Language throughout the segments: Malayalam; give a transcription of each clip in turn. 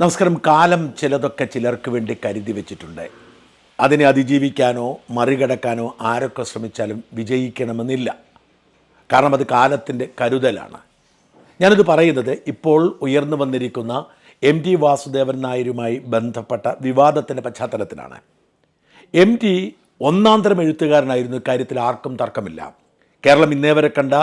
നമസ്കാരം. കാലം ചിലതൊക്കെ ചിലർക്ക് വേണ്ടി കരുതി വെച്ചിട്ടുണ്ട്. അതിനെ അതിജീവിക്കാനോ മറികടക്കാനോ ആരൊക്കെ ശ്രമിച്ചാലും വിജയിക്കണമെന്നില്ല. കാരണം അത് കാലത്തിന്റെ കരുതലാണ്. ഞാനിത് പറയുന്നത് ഇപ്പോൾ ഉയർന്നു വന്നിരിക്കുന്ന എം ടി വാസുദേവൻ നായരുമായി ബന്ധപ്പെട്ട വിവാദത്തിന്റെ പശ്ചാത്തലത്തിലാണ്. എം ടി ഒന്നാം തരം എഴുത്തുകാരനായിരുന്നു. ഇക്കാര്യത്തിൽ ആർക്കും തർക്കമില്ല. കേരളം ഇന്നേ വരെ കണ്ട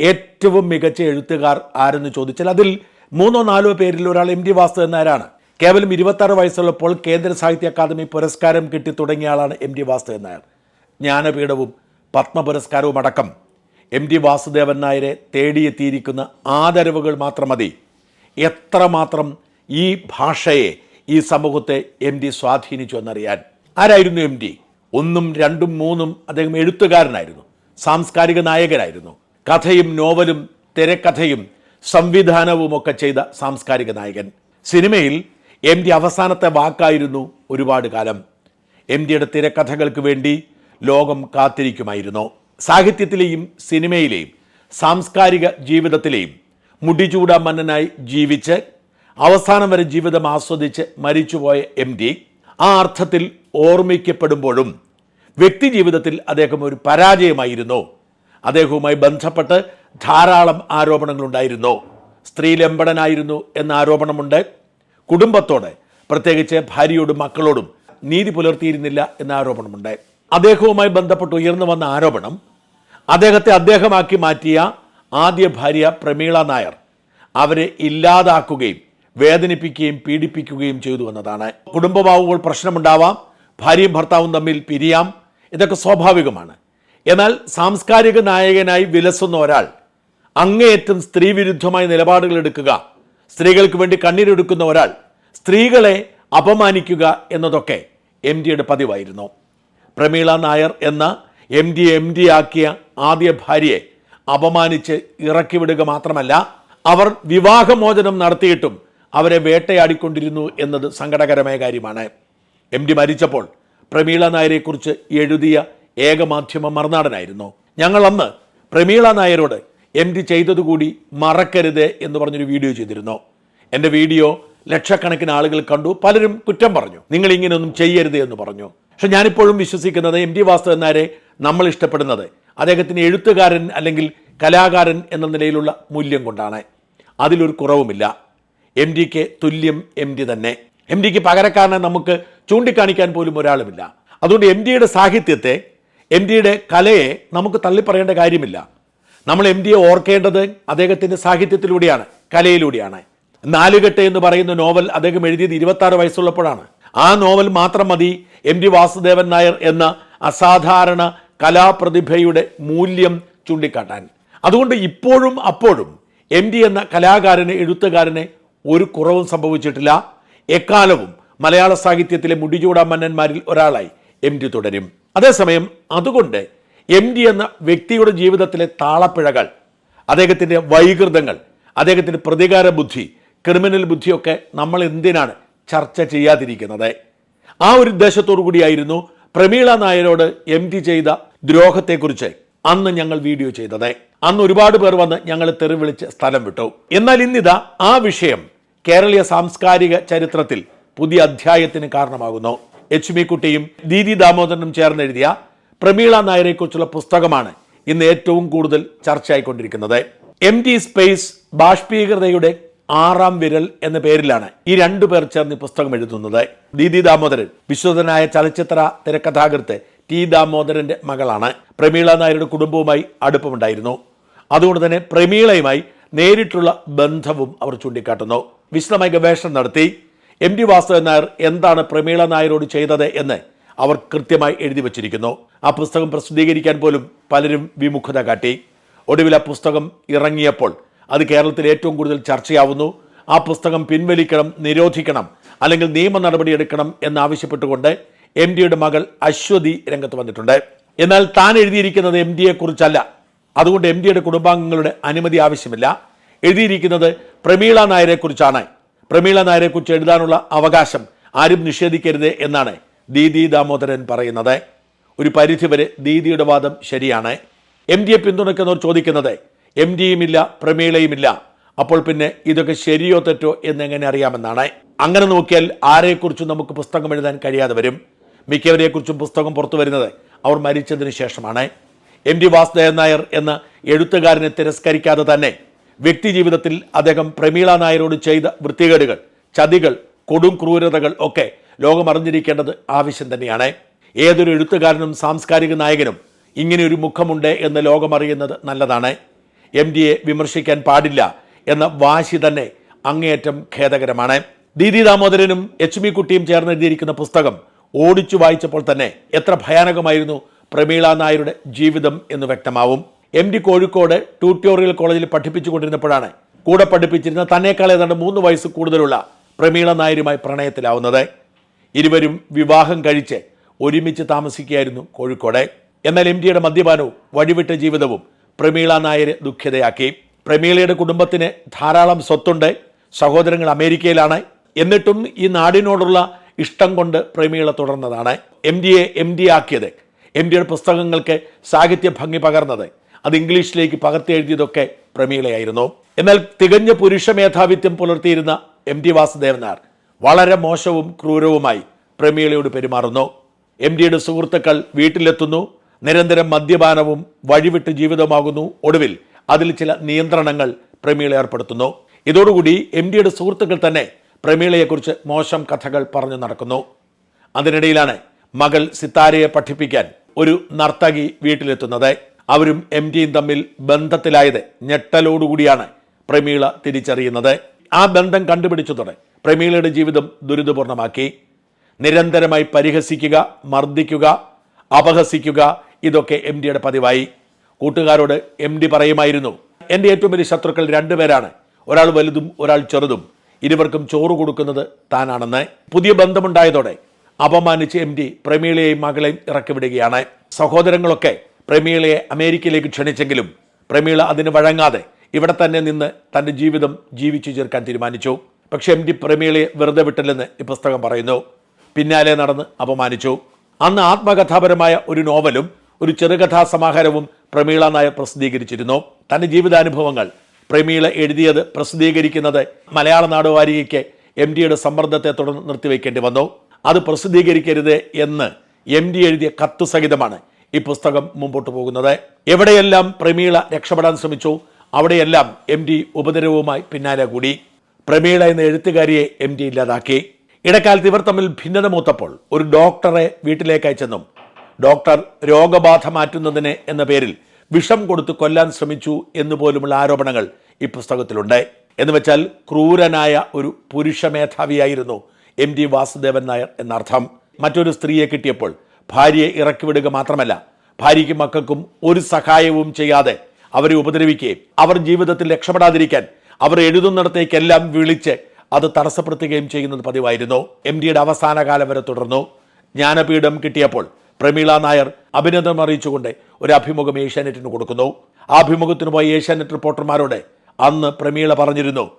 ഏറ്റവും മികച്ച എഴുത്തുകാർ ആരെന്ന് ചോദിച്ചാൽ അതിൽ മൂന്നോ നാലോ പേരിൽ ഒരാൾ എം ഡി വാസുദേവൻ നായരാണ് കേവലം ഇരുപത്താറ് വയസ്സുള്ളപ്പോൾ കേന്ദ്ര സാഹിത്യ അക്കാദമി പുരസ്കാരം കിട്ടി തുടങ്ങിയ ആളാണ് എം ഡി വാസുദേവൻ നായർ ജ്ഞാനപീഠവും പത്മ പുരസ്കാരവും അടക്കം എം ഡി വാസുദേവൻ നായരെ തേടിയെത്തിയിരിക്കുന്ന ആദരവുകൾ മാത്രം മതി. എത്രമാത്രം ഈ ഭാഷയെ ഈ സമൂഹത്തെ എം ഡി സ്വാധീനിച്ചു എന്നറിയാൻ. ആരായിരുന്നു എം ഡി? ഒന്നും രണ്ടും മൂന്നും അദ്ദേഹം എഴുത്തുകാരനായിരുന്നു. സാംസ്കാരിക നായകനായിരുന്നു. കഥയും നോവലും തിരക്കഥയും സംവിധാനവും ഒക്കെ ചെയ്ത സാംസ്കാരിക നായകൻ. സിനിമയിൽ എം ഡി അവസാനത്തെ വാക്കായിരുന്നു ഒരുപാട് കാലം. എം ഡിയുടെ തിരക്കഥകൾക്ക് വേണ്ടി ലോകം കാത്തിരിക്കുമായിരുന്നു. സാഹിത്യത്തിലെയും സിനിമയിലെയും സാംസ്കാരിക ജീവിതത്തിലെയും മുടിചൂട മന്നനായി ജീവിച്ച് അവസാനം വരെ ജീവിതം ആസ്വദിച്ച് മരിച്ചുപോയ എം ഡി ആ അർത്ഥത്തിൽ ഓർമ്മിക്കപ്പെടുമ്പോഴും വ്യക്തി ജീവിതത്തിൽ അദ്ദേഹം ഒരു പരാജയമായിരുന്നു. അദ്ദേഹവുമായി ബന്ധപ്പെട്ട് ധാരാളം ആരോപണങ്ങളുണ്ടായിരുന്നു. സ്ത്രീലംബടനായിരുന്നു എന്ന ആരോപണമുണ്ട്. കുടുംബത്തോടെ പ്രത്യേകിച്ച് ഭാര്യയോടും മക്കളോടും നീതി പുലർത്തിയിരുന്നില്ല എന്ന ആരോപണമുണ്ട്. അദ്ദേഹവുമായി ബന്ധപ്പെട്ട് ഉയർന്നു വന്ന ആരോപണം അദ്ദേഹത്തെ അദ്ദേഹമാക്കി മാറ്റിയ ആദ്യ ഭാര്യ പ്രമീള നായർ അവരെ ഇല്ലാതാക്കുകയും വേദനിപ്പിക്കുകയും പീഡിപ്പിക്കുകയും ചെയ്തു എന്നതാണ്. കുടുംബമാവുമ്പോൾ പ്രശ്നമുണ്ടാവാം ഭാര്യയും ഭർത്താവും തമ്മിൽ പിരിയാം ഇതൊക്കെ സ്വാഭാവികമാണ്. എന്നാൽ സാംസ്കാരിക നായകനായി വിലസുന്ന ഒരാൾ അങ്ങേയറ്റം സ്ത്രീവിരുദ്ധമായ നിലപാടുകൾ എടുക്കുക. സ്ത്രീകൾക്ക് വേണ്ടി കണ്ണീരെടുക്കുന്ന ഒരാൾ സ്ത്രീകളെ അപമാനിക്കുക എന്നതൊക്കെ എം ഡിയുടെ പതിവായിരുന്നു. പ്രമീള നായർ എന്ന എം ഡി എം ഡി ആക്കിയ ആദ്യ ഭാര്യയെ അപമാനിച്ച് ഇറക്കിവിടുക മാത്രമല്ല അവർ വിവാഹമോചനം നടത്തിയിട്ടും അവരെ വേട്ടയാടിക്കൊണ്ടിരുന്നു എന്നത് സങ്കടകരമായ കാര്യമാണ്. എം ഡി മരിച്ചപ്പോൾ പ്രമീള നായരെക്കുറിച്ച് എഴുതിയ ഏക മാധ്യമം മറുനാടനായിരുന്നു. ഞങ്ങൾ അന്ന് പ്രമീള നായരോട് എം ഡി ചെയ്തതുകൂടി മറക്കരുത് എന്ന് പറഞ്ഞൊരു വീഡിയോ ചെയ്തിരുന്നു. എന്റെ വീഡിയോ ലക്ഷക്കണക്കിന് ആളുകൾ കണ്ടു പലരും കുറ്റം പറഞ്ഞു. നിങ്ങൾ ഇങ്ങനെയൊന്നും ചെയ്യരുത് എന്ന് പറഞ്ഞു. പക്ഷെ ഞാനിപ്പോഴും വിശ്വസിക്കുന്നത് എം ടി വാസ്തവൻ നായരെ നമ്മൾ ഇഷ്ടപ്പെടുന്നത്. അദ്ദേഹത്തിന് എഴുത്തുകാരൻ അല്ലെങ്കിൽ കലാകാരൻ എന്ന നിലയിലുള്ള മൂല്യം കൊണ്ടാണ്. അതിലൊരു കുറവുമില്ല. എം ഡിക്ക് തുല്യം എം ഡി തന്നെ. എം ഡിക്ക് പകരക്കാരനെ നമുക്ക് ചൂണ്ടിക്കാണിക്കാൻ പോലും ഒരാളുമില്ല. അതുകൊണ്ട് എം ഡിയുടെ സാഹിത്യത്തെ എം ഡിയുടെ കലയെ നമുക്ക് തള്ളിപ്പറയേണ്ട കാര്യമില്ല. നമ്മൾ എം ഡിയെ ഓർക്കേണ്ടത് അദ്ദേഹത്തിന്റെ സാഹിത്യത്തിലൂടെയാണ് കലയിലൂടെയാണ്. നാലുകെട്ട് എന്ന് പറയുന്ന നോവൽ അദ്ദേഹം എഴുതിയത് ഇരുപത്തി വയസ്സുള്ളപ്പോഴാണ്. ആ നോവൽ മാത്രം മതി എം ഡി വാസുദേവൻ നായർ എന്ന അസാധാരണ കലാപ്രതിഭയുടെ മൂല്യം ചൂണ്ടിക്കാട്ടാൻ. അതുകൊണ്ട് ഇപ്പോഴും അപ്പോഴും എം ഡി എന്ന കലാകാരന് എഴുത്തുകാരന് ഒരു കുറവും സംഭവിച്ചിട്ടില്ല. എക്കാലവും മലയാള സാഹിത്യത്തിലെ മുടിചൂടാ മന്നന്മാരിൽ ഒരാളായി എം ഡി തുടരും. അതേസമയം അതുകൊണ്ട് എം ഡി എന്ന വ്യക്തിയുടെ ജീവിതത്തിലെ താളപ്പിഴകൾ അദ്ദേഹത്തിന്റെ വൈകൃതങ്ങൾ അദ്ദേഹത്തിന്റെ പ്രതികാര ബുദ്ധി ക്രിമിനൽ ബുദ്ധിയൊക്കെ നമ്മൾ എന്തിനാണ് ചർച്ച ചെയ്യാതിരിക്കുന്നത്? ആ ഒരു ഉദ്ദേശത്തോടു കൂടിയായിരുന്നു പ്രമീള നായരോട് എം ടി ചെയ്ത ദ്രോഹത്തെക്കുറിച്ച് അന്ന് ഞങ്ങൾ വീഡിയോ ചെയ്തത്. അന്ന് ഒരുപാട് പേർ വന്ന് ഞങ്ങൾ തെറിവിളിച്ച് സ്ഥലം വിട്ടു. എന്നാൽ ഇന്നിതാ ആ വിഷയം കേരളീയ സാംസ്കാരിക ചരിത്രത്തിൽ പുതിയ അധ്യായത്തിന് കാരണമാകുന്നു. എച്ച് മി കുട്ടിയും ദീദി ദാമോദരനും ചേർന്ന് എഴുതിയ പ്രമീള നായരെക്കുറിച്ചുള്ള പുസ്തകമാണ് ഇന്ന് ഏറ്റവും കൂടുതൽ ചർച്ചയായിക്കൊണ്ടിരിക്കുന്നത്. എം ടി സ്പേസ് ബാഷ്പീകൃതയുടെ ആറാം വിരൽ എന്ന പേരിലാണ് ഈ രണ്ടു പേർ ചേർന്ന് പുസ്തകം എഴുതുന്നത്. ദീദി ദാമോദരൻ വിശ്വതനായ ചലച്ചിത്ര തിരക്കഥാകൃത്ത് ടി ദാമോദരന്റെ മകളാണ്. പ്രമീള നായരുടെ കുടുംബവുമായി അടുപ്പമുണ്ടായിരുന്നു. അതുകൊണ്ട് തന്നെ പ്രമീളയുമായി നേരിട്ടുള്ള ബന്ധവും അവർ ചൂണ്ടിക്കാട്ടുന്നു. വിശദമായി ഗവേഷണം നടത്തി. എം ടി വാസുദേവൻ നായർ എന്താണ് പ്രമീള നായരോട് ചെയ്തത് എന്ന് അവർ കൃത്യമായി എഴുതി വച്ചിരിക്കുന്നു. ആ പുസ്തകം പ്രസിദ്ധീകരിക്കാൻ പോലും പലരും വിമുഖത കാട്ടി. ഒടുവിൽ ആ പുസ്തകം ഇറങ്ങിയപ്പോൾ അത് കേരളത്തിൽ ഏറ്റവും കൂടുതൽ ചർച്ചയാവുന്നു. ആ പുസ്തകം പിൻവലിക്കണം നിരോധിക്കണം അല്ലെങ്കിൽ നിയമ നടപടി എടുക്കണം എന്നാവശ്യപ്പെട്ടുകൊണ്ട് എം ഡിയുടെ മകൾ അശ്വതി രംഗത്ത് വന്നിട്ടുണ്ട്. എന്നാൽ താൻ എഴുതിയിരിക്കുന്നത് എം ഡിയെക്കുറിച്ചല്ല അതുകൊണ്ട് എം ഡിയുടെ കുടുംബാംഗങ്ങളുടെ അനുമതി ആവശ്യമില്ല. എഴുതിയിരിക്കുന്നത് പ്രമീള നായരെക്കുറിച്ചാണ് പ്രമീള നായരെക്കുറിച്ച് എഴുതാനുള്ള അവകാശം ആരും നിഷേധിക്കരുത് എന്നാണ് ദീദി ദാമോദരൻ പറയുന്നത്. ഒരു പരിധിവരെ ദീദിയുടെ വാദം ശരിയാണ്. എം ഡിയെ പിന്തുണയ്ക്കുന്നവർ ചോദിക്കുന്നത് എം ഡിയുമില്ല പ്രമീളയുമില്ല. അപ്പോൾ പിന്നെ ഇതൊക്കെ ശരിയോ തെറ്റോ എന്നെങ്ങനെ അറിയാമെന്നാണ്. അങ്ങനെ നോക്കിയാൽ ആരെക്കുറിച്ചും നമുക്ക് പുസ്തകം എഴുതാൻ കഴിയാതെ വരും. മിക്കവരെക്കുറിച്ചും പുസ്തകം പുറത്തു വരുന്നത് അവർ മരിച്ചതിന് ശേഷമാണ്. എം ഡി വാസുദേവൻ നായർ എന്ന എഴുത്തുകാരനെ തിരസ്കരിക്കാതെ തന്നെ വ്യക്തി ജീവിതത്തിൽ അദ്ദേഹം പ്രമീള നായരോട് ചെയ്ത വൃത്തികേടുകൾ ചതികൾ കൊടും ക്രൂരതകൾ ഒക്കെ ലോകമറിഞ്ഞിരിക്കേണ്ടത് ആവശ്യം തന്നെയാണ്. ഏതൊരു എഴുത്തുകാരനും സാംസ്കാരിക നായകനും ഇങ്ങനെ ഒരു മുഖമുണ്ട് എന്ന് ലോകമറിയുന്നത് നല്ലതാണ്. എം ഡിയെ വിമർശിക്കാൻ പാടില്ല എന്ന വാശി തന്നെ അങ്ങേയറ്റം ഖേദകരമാണ്. ദീദി ദാമോദരനും എച്ച് ബി കുട്ടിയും ചേർന്ന് എഴുതിയിരിക്കുന്ന പുസ്തകം ഓടിച്ചു വായിച്ചപ്പോൾ തന്നെ എത്ര ഭയാനകമായിരുന്നു പ്രമീള നായരുടെ ജീവിതം എന്ന് വ്യക്തമാവും. എം ഡി കോഴിക്കോട് ട്യൂട്ടോറിയൽ കോളേജിൽ പഠിപ്പിച്ചുകൊണ്ടിരുന്നപ്പോഴാണ് കൂടെ പഠിപ്പിച്ചിരുന്ന തന്നേക്കാൾ ഏതാണ്ട് മൂന്ന് വയസ്സ് കൂടുതലുള്ള പ്രമീള നായരുമായി പ്രണയത്തിലാവുന്നത്. ഇരുവരും വിവാഹം കഴിച്ച് ഒരുമിച്ച് താമസിക്കുകയായിരുന്നു കോഴിക്കോട്. എന്നാൽ എം ടിയുടെ മദ്യപാനവും വഴിവിട്ട ജീവിതവും പ്രമീള നായരെ ദുഃഖിതയാക്കി. പ്രമീളയുടെ കുടുംബത്തിന് ധാരാളം സ്വത്തുണ്ട്. സഹോദരങ്ങൾ അമേരിക്കയിലാണ്. എന്നിട്ടും ഈ നാടിനോടുള്ള ഇഷ്ടം കൊണ്ട് പ്രമീള തുടർന്നതാണ്. എം ഡിയെ എം ഡി ആക്കിയത്. എം ഡിയുടെ പുസ്തകങ്ങൾക്ക് സാഹിത്യ ഭംഗി പകർന്നത്. അത് ഇംഗ്ലീഷിലേക്ക് പകർത്തി എഴുതിയതൊക്കെ പ്രമീളയായിരുന്നു. എന്നാൽ തികഞ്ഞ പുരുഷ മേധാവിത്വം പുലർത്തിയിരുന്ന എം ടി വാസുദേവൻ നായർ വളരെ മോശവും ക്രൂരവുമായി പ്രമീളയോട് പെരുമാറുന്നു. എം ഡിയുടെ സുഹൃത്തുക്കൾ വീട്ടിലെത്തുന്നു. നിരന്തരം മദ്യപാനവും വഴിവിട്ട് ജീവിതമാകുന്നു. ഒടുവിൽ അതിൽ ചില നിയന്ത്രണങ്ങൾ പ്രമീള ഏർപ്പെടുത്തുന്നു. ഇതോടുകൂടി എം ഡിയുടെ സുഹൃത്തുക്കൾ തന്നെ പ്രമീളയെക്കുറിച്ച് മോശം കഥകൾ പറഞ്ഞു നടക്കുന്നു. അതിനിടയിലാണ് മകൾ സിത്താരയെ പഠിപ്പിക്കാൻ ഒരു നർത്തകി വീട്ടിലെത്തുന്നത്. അവരും എം ഡിയും തമ്മിൽ ബന്ധത്തിലായത് ഞെട്ടലോടുകൂടിയാണ് പ്രമീള തിരിച്ചറിയുന്നത്. ആ ബന്ധം കണ്ടുപിടിച്ചതോടെ പ്രമീളയുടെ ജീവിതം ദുരിതപൂർണമാക്കി. നിരന്തരമായി പരിഹസിക്കുക മർദ്ദിക്കുക അപഹസിക്കുക ഇതൊക്കെ എം ഡിയുടെ പതിവായി. കൂട്ടുകാരോട് എം ഡി പറയുമായിരുന്നു എന്റെ ഏറ്റവും വലിയ ശത്രുക്കൾ രണ്ടുപേരാണ് ഒരാൾ വലുതും ഒരാൾ ചെറുതും. ഇരുവർക്കും ചോറ് കൊടുക്കുന്നത് താനാണെന്ന്. പുതിയ ബന്ധമുണ്ടായതോടെ അപമാനിച്ച് എം ഡി പ്രമീളയെയും മകളെയും ഇറക്കിവിടുകയാണ്. സഹോദരങ്ങളൊക്കെ പ്രമീളയെ അമേരിക്കയിലേക്ക് ക്ഷണിച്ചെങ്കിലും പ്രമീള അതിന് വഴങ്ങാതെ ഇവിടെ തന്നെ നിന്ന് തന്റെ ജീവിതം ജീവിച്ചു ചേർക്കാൻ തീരുമാനിച്ചു. പക്ഷെ എം ഡി പ്രമീളയെ വെറുതെ വിട്ടില്ലെന്ന് ഈ പുസ്തകം പറയുന്നു. പിന്നാലെ നടന്ന് അപമാനിച്ചു. അന്ന് ആത്മകഥാപരമായ ഒരു നോവലും ഒരു ചെറുകഥാ സമാഹാരവും പ്രമീള നായർ പ്രസിദ്ധീകരിച്ചിരുന്നു. തന്റെ ജീവിതാനുഭവങ്ങൾ പ്രമീള എഴുതിയത് പ്രസിദ്ധീകരിക്കുന്നത് മലയാള നാടുവാരികയ്ക്ക് എം ഡിയുടെ സമ്മർദ്ദത്തെ തുടർന്ന് നിർത്തിവെക്കേണ്ടി വന്നു. അത് പ്രസിദ്ധീകരിക്കരുത് എന്ന് എം ഡി എഴുതിയ കത്ത് സഹിതമാണ് ഈ പുസ്തകം മുമ്പോട്ട് പോകുന്നത്. എവിടെയെല്ലാം പ്രമീള രക്ഷപ്പെടാൻ ശ്രമിച്ചു അവിടെയെല്ലാം എം ഡി ഉപദ്രവവുമായി പിന്നാലെ കൂടി. പ്രമീള എന്ന എഴുത്തുകാരിയെ എം ടി ഇല്ലാതാക്കി. ഇടക്കാലത്ത് ഇവർ തമ്മിൽ ഭിന്നത മൂത്തപ്പോൾ ഒരു ഡോക്ടറെ വീട്ടിലേക്ക് അയച്ചെന്നും ഡോക്ടർ രോഗബാധ മാറ്റുന്നതിന് എന്ന പേരിൽ വിഷം കൊടുത്ത് കൊല്ലാൻ ശ്രമിച്ചു എന്നുപോലുമുള്ള ആരോപണങ്ങൾ ഈ പുസ്തകത്തിലുണ്ട്. എന്ന് വെച്ചാൽ ക്രൂരനായ ഒരു പുരുഷ മേധാവിയായിരുന്നു എം ടി വാസുദേവൻ നായർ എന്നർത്ഥം. മറ്റൊരു സ്ത്രീയെ കിട്ടിയപ്പോൾ ഭാര്യയെ ഇറക്കിവിടുക മാത്രമല്ല ഭാര്യയ്ക്കും മക്കൾക്കും ഒരു സഹായവും ചെയ്യാതെ അവരെ ഉപദ്രവിക്കുകയും അവർ ജീവിതത്തിൽ രക്ഷപ്പെടാതിരിക്കാൻ അവർ എഴുതുന്നിടത്തേക്കെല്ലാം വിളിച്ച് അത് തടസ്സപ്പെടുത്തുകയും ചെയ്യുന്നത് പതിവായിരുന്നു. എം ഡിയുടെ അവസാന കാലം വരെ തുടർന്നു. ജ്ഞാനപീഠം കിട്ടിയപ്പോൾ പ്രമീള നായർ അഭിനന്ദനം അറിയിച്ചുകൊണ്ട് ഒരു അഭിമുഖം ഏഷ്യാനെറ്റിന് കൊടുക്കുന്നു. ആ അഭിമുഖത്തിന് പോയ ഏഷ്യാനെറ്റ് റിപ്പോർട്ടർമാരോട് അന്ന് പ്രമീള പറഞ്ഞിരുന്നു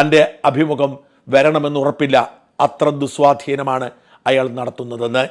തന്റെ അഭിമുഖം വരണമെന്ന് ഉറപ്പില്ല. അത്ര ദുസ്വാധീനമാണ് അയാൾ നടത്തുന്നതെന്ന്.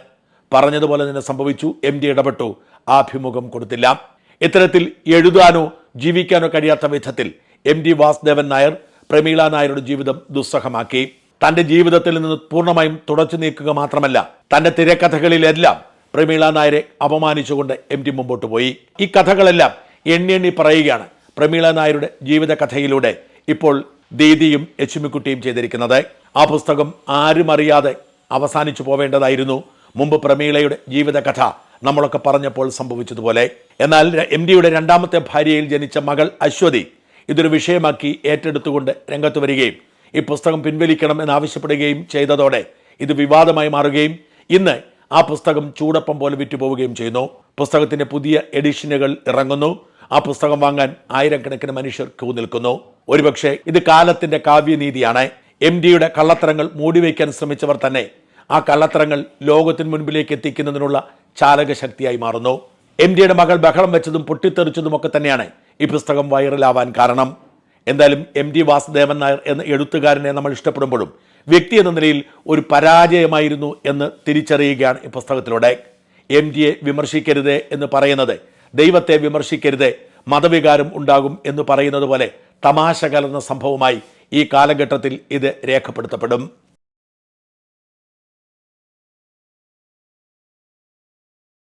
പറഞ്ഞതുപോലെ തന്നെ സംഭവിച്ചു. എം ഡി ഇടപെട്ടു. ആ അഭിമുഖം കൊടുത്തില്ല. ഇത്തരത്തിൽ എഴുതാനോ ജീവിക്കാനോ കഴിയാത്ത വിധത്തിൽ എം ഡി വാസുദേവൻ നായർ പ്രമീള നായരുടെ ജീവിതം ദുസ്സഹമാക്കി. തന്റെ ജീവിതത്തിൽ നിന്ന് പൂർണമായും തുടച്ചു നീക്കുക മാത്രമല്ല തന്റെ തിരക്കഥകളിലെല്ലാം പ്രമീള നായരെ അപമാനിച്ചുകൊണ്ട് എം ടി മുമ്പോട്ട് പോയി. ഈ കഥകളെല്ലാം എണ്ണി എണ്ണി പറയുകയാണ് പ്രമീള നായരുടെ ജീവിത കഥയിലൂടെ ഇപ്പോൾ ദീദിയും യച്ചുമിക്കുട്ടിയും ചെയ്തിരിക്കുന്നത്. ആ പുസ്തകം ആരും അറിയാതെ അവസാനിച്ചു പോവേണ്ടതായിരുന്നു. മുമ്പ് പ്രമീളയുടെ ജീവിതകഥ നമ്മളൊക്കെ പറഞ്ഞപ്പോൾ സംഭവിച്ചതുപോലെ. എന്നാൽ എം ഡിയുടെ രണ്ടാമത്തെ ഭാര്യയിൽ ജനിച്ച മകൾ അശ്വതി ഇതൊരു വിഷയമാക്കി ഏറ്റെടുത്തുകൊണ്ട് രംഗത്ത് വരികയും ഈ പുസ്തകം പിൻവലിക്കണം എന്നാവശ്യപ്പെടുകയും ചെയ്തതോടെ ഇത് വിവാദമായി മാറുകയും ഇന്ന് ആ പുസ്തകം ചൂടപ്പം പോലെ വിറ്റുപോവുകയും ചെയ്യുന്നു. പുസ്തകത്തിന്റെ പുതിയ എഡിഷനുകൾ ഇറങ്ങുന്നു. ആ പുസ്തകം വാങ്ങാൻ ആയിരക്കണക്കിന് മനുഷ്യർ ക്യൂ നിൽക്കുന്നു. ഒരുപക്ഷെ ഇത് കാലത്തിന്റെ കാവ്യനീതിയാണ്. എം ഡിയുടെ കള്ളത്തരങ്ങൾ മൂടിവെക്കാൻ ശ്രമിച്ചവർ തന്നെ ആ കള്ളത്തരങ്ങൾ ലോകത്തിന് മുൻപിലേക്ക് എത്തിക്കുന്നതിനുള്ള ചാലകശക്തിയായി മാറുന്നു. എം ഡിയുടെ മകൾ ബഹളം വെച്ചതും പൊട്ടിത്തെറിച്ചതും ഒക്കെ തന്നെയാണ് ഈ പുസ്തകം വൈറലാവാൻ കാരണം? എന്തായാലും എം ടി വാസുദേവൻ നായർ എന്ന എഴുത്തുകാരനെ നമ്മൾ ഇഷ്ടപ്പെടുമ്പോഴും വ്യക്തി എന്ന നിലയിൽ ഒരു പരാജയമായിരുന്നു എന്ന് തിരിച്ചറിയുകയാണ് ഈ പുസ്തകത്തിലൂടെ. എം ഡിയെ വിമർശിക്കരുത് എന്ന് പറയുന്നത് ദൈവത്തെ വിമർശിക്കരുത് മതവികാരം ഉണ്ടാകും എന്ന് പറയുന്നത് പോലെ തമാശ കലർന്ന സംഭവമായി ഈ കാലഘട്ടത്തിൽ ഇത് രേഖപ്പെടുത്തപ്പെടും.